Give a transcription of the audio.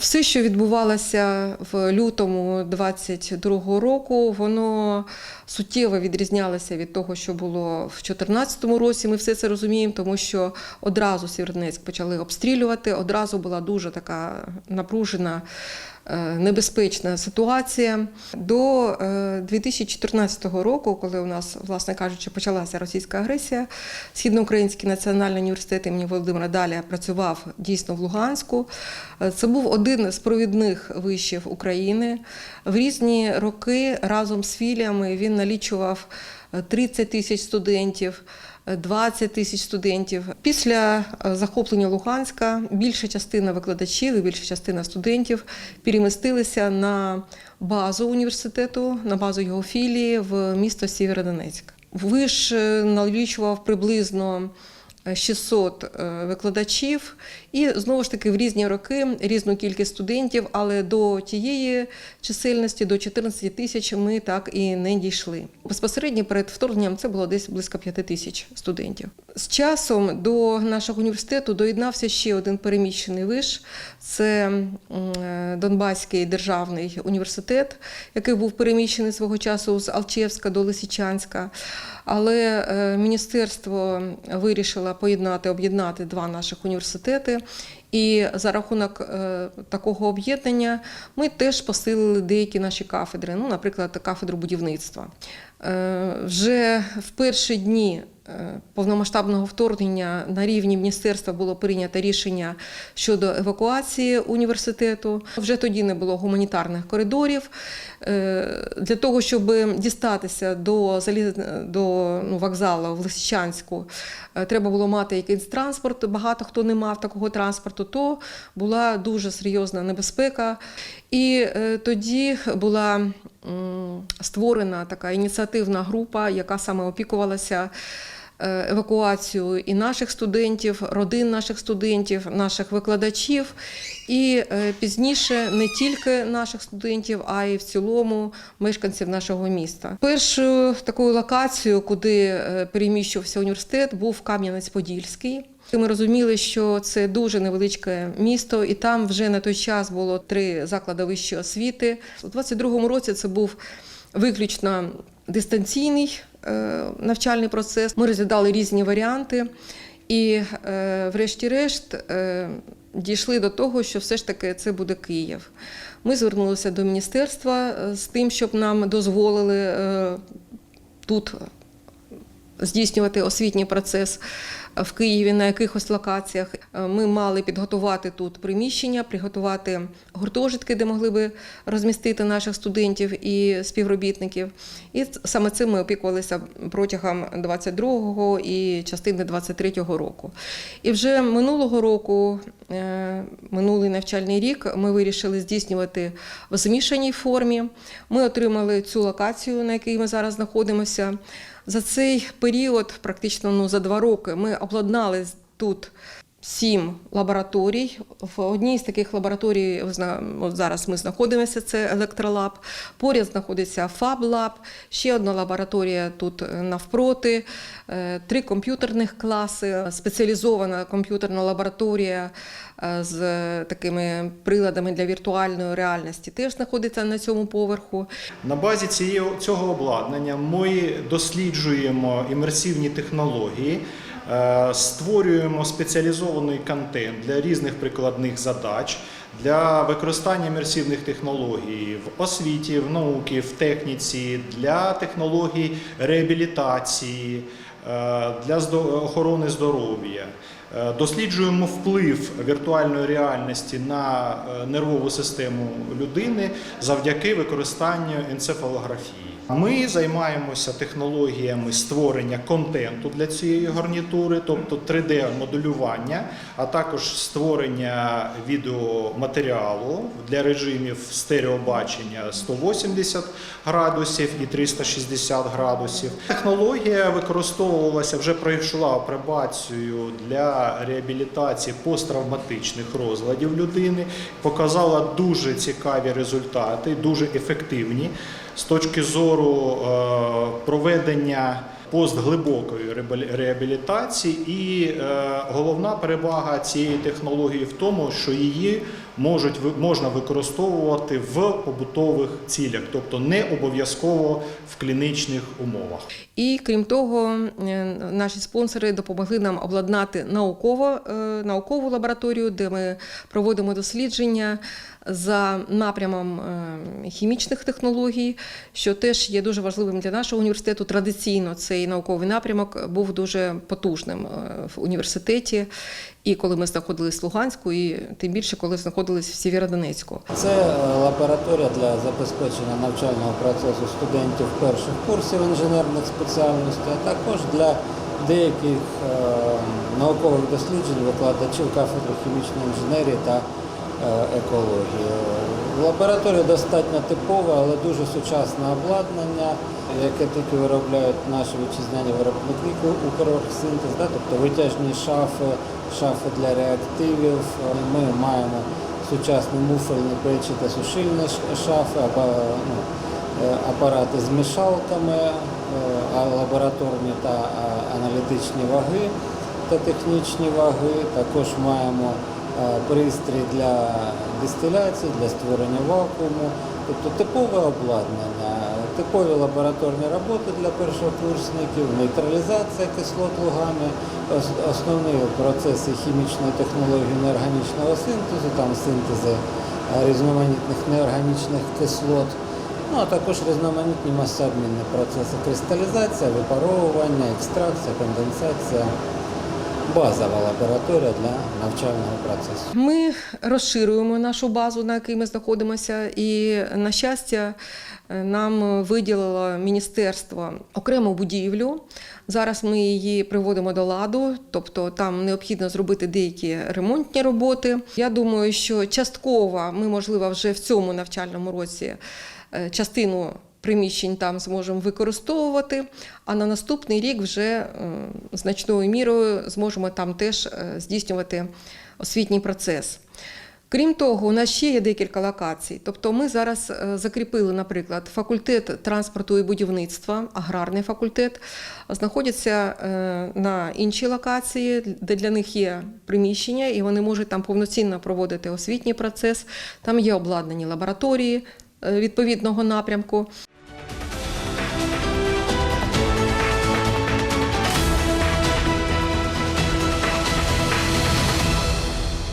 Все, що відбувалося в лютому 22-го року, воно суттєво відрізнялося від того, що було в 2014 році. Ми все це розуміємо, тому що одразу Сєвєродонецьк почали обстрілювати. Одразу була дуже така напружена, е, небезпечна ситуація. До е, 2014 року, коли у нас, власне кажучи, почалася російська агресія, Східноукраїнський національний університет імені Володимира Даля працював дійсно в Луганську. Е, Це був один з провідних вишів України. В різні роки разом з філіями він налічував е, 30 тисяч студентів. е, 20 тисяч студентів. Після е, захоплення Луганська більша частина викладачів і більша частина студентів перемістилися на базу університету, на базу його філії в місто Сєвєродонецьк. Виш е, налічував приблизно 600 е, викладачів, і знову ж таки в різні роки різну кількість студентів, але до тієї чисельності, до 14 тисяч, ми так і не дійшли. Безпосередньо перед вторгненням це було десь близько 5 тисяч студентів. З часом до нашого університету доєднався ще один переміщений виш. Це е, Донбаський державний університет, який був переміщений свого часу з Алчевська до Лисичанська. Але е, міністерство вирішило поєднати, об'єднати два наших університети. І за рахунок е, такого об'єднання ми теж посилили деякі наші кафедри, ну, наприклад, кафедру будівництва. Е, Вже в перші дні повномасштабного вторгнення на рівні міністерства було прийнято рішення щодо евакуації університету. Вже тоді не було гуманітарних коридорів. Е, Для того, щоб дістатися до, до ну, вокзалу в Лисичанську, е, треба було мати якийсь транспорт. Багато хто не мав такого транспорту, то була дуже серйозна небезпека. І е, тоді була створена така ініціативна група, яка саме опікувалася е, евакуацією і наших студентів, родин наших студентів, наших викладачів, і е, пізніше не тільки наших студентів, а й в цілому мешканців нашого міста. Першою такою локацією, куди е, переміщувався університет, був Кам'янець-Подільський. Ми розуміли, що це дуже невеличке місто, і там вже на той час було три заклади вищої освіти. У 22-му році це був виключно дистанційний навчальний процес. Ми розглядали різні варіанти, і, е, врешті-решт, е, дійшли до того, що все ж таки це буде Київ. Ми звернулися до міністерства е, з тим, щоб нам дозволили е, тут здійснювати освітній процес в Києві на якихось локаціях. Е, Ми мали підготувати тут приміщення, приготувати гуртожитки, де могли би розмістити наших студентів і співробітників. І саме цим ми опікувалися протягом 22-го і частини 23-го року. І вже минулого року, е, минулий навчальний рік, ми вирішили здійснювати в змішаній формі. Ми отримали цю локацію, на якій ми зараз знаходимося. За цей період, практично ну, за два роки, ми обладнали тут сім лабораторій. В одній з таких лабораторій от зараз ми знаходимося, це електролаб. Поряд знаходиться фаблаб, ще одна лабораторія тут е, навпроти, е, три комп'ютерних класи, спеціалізована комп'ютерна лабораторія е, з такими приладами для віртуальної реальності теж знаходиться на цьому поверху. На базі цієї, цього обладнання ми досліджуємо імерсивні технології, створюємо спеціалізований контент для різних прикладних задач, для використання імерсивних технологій в освіті, в науці, в техніці, для технологій реабілітації, е, для охорони здоров'я. Е, Досліджуємо вплив віртуальної реальності на е, нервову систему людини завдяки використанню енцефалографії. Ми займаємося технологіями створення контенту для цієї гарнітури, тобто 3D-моделювання, а також створення відеоматеріалу для режимів стереобачення 180 градусів і 360 градусів. Технологія використовувалася, вже пройшла апробацію для реабілітації посттравматичних розладів людини, показала дуже цікаві результати, дуже ефективні з точки зору е, проведення постглибокої реабілі- реабілітації. І е, головна перевага цієї технології в тому, що її можуть можна використовувати в побутових цілях, тобто не обов'язково в клінічних умовах. І крім того, е, наші спонсори допомогли нам обладнати науково, наукову лабораторію, де ми проводимо дослідження за напрямом е, хімічних технологій, що теж є дуже важливим для нашого університету. Традиційно цей науковий напрямок був дуже потужним е, в університеті. І коли ми знаходились в Луганську, і тим більше, коли знаходились в Сєвєродонецьку. Це лабораторія для забезпечення навчального процесу студентів перших курсів інженерних спеціальностей, а також для деяких е, наукових досліджень викладачів кафедри хімічної інженерії та екології. Лабораторія достатньо типова, але дуже сучасне обладнання, яке тільки виробляють наші вітчизняні виробники Укроргсинтез, да, тобто витяжні шафи, шафи для реактивів. Ми маємо сучасні муфельні печі та сушильні шафи, ну, е, апарати з мішалками, е, лабораторні та аналітичні ваги та технічні ваги. Також маємо е, пристрій для дистиляції, для створення вакууму, тобто типове обладнання, типові лабораторні роботи для першокурсників, нейтралізація кислот лугами, основні процеси хімічної технології неорганічного синтезу, там синтези е, різноманітних неорганічних кислот. Ну, а також різноманітні масообмінні процеси кристалізація, випаровування, екстракція, конденсація. Базова лабораторія для навчального процесу. Ми розширюємо нашу базу, на якій ми знаходимося, і на щастя, нам виділило міністерство окрему будівлю. Зараз ми її приводимо до ладу, тобто там необхідно зробити деякі ремонтні роботи. Я думаю, що частково ми, можливо, вже в цьому навчальному році е, частину приміщень там зможемо використовувати, а на наступний рік вже е, значною мірою зможемо там теж е, здійснювати освітній процес. Крім того, у нас ще є декілька локацій. Тобто ми зараз е, закріпили, наприклад, факультет транспорту і будівництва, аграрний факультет, знаходяться на іншій локації, де для них є приміщення, і вони можуть там повноцінно проводити освітній процес. Там є обладнані лабораторії відповідного напрямку.